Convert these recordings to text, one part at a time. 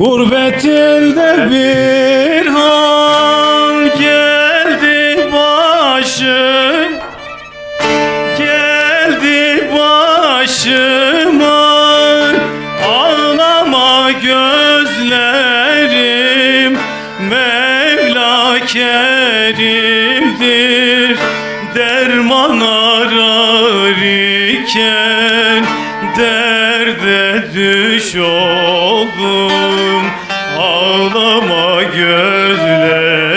Gurbet elde bir hal geldi başım. Geldi başıma Ağlama gözlerim. Mevla Kerim'dir Derman arar iken. Derde düş oldum Ağlama gözlerim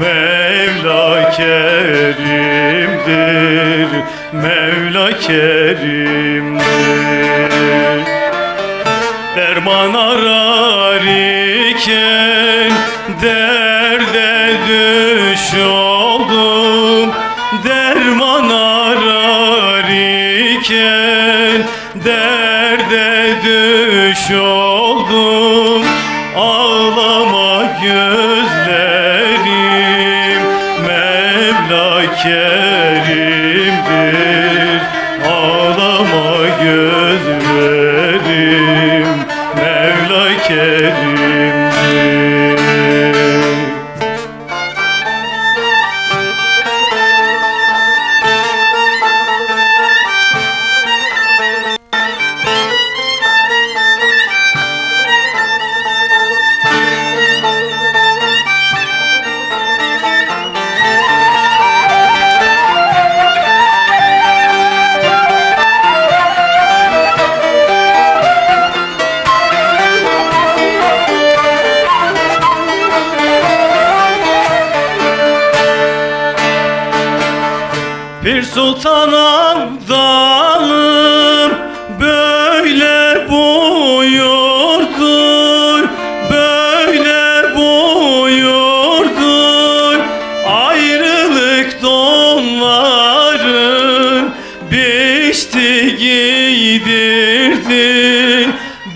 Mevla Kerim'dir Mevla Kerim'dir. Derman arar iken Derde düş oldum Derman arar iken Derde düş oldum Ağlama gözlerim. Mevla Kerim'dir Ağlama gözlerim. Mevla Kerim'dir Bir sultan abdalım böyle buyurdu böyle buyurdu ayrılık donların biçti giydirdi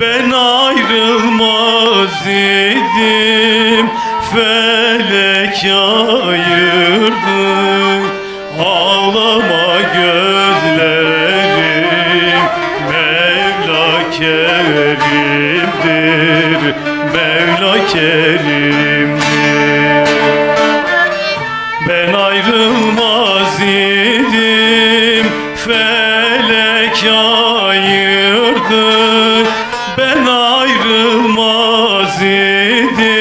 ben ayrılmaz idim felek ayırdı Ağlama gözlerim Mevla Kerim'dir Mevla Kerim'dir. Ben ayrılmaz idim Felek ayırdı. Ben ayrılmaz idim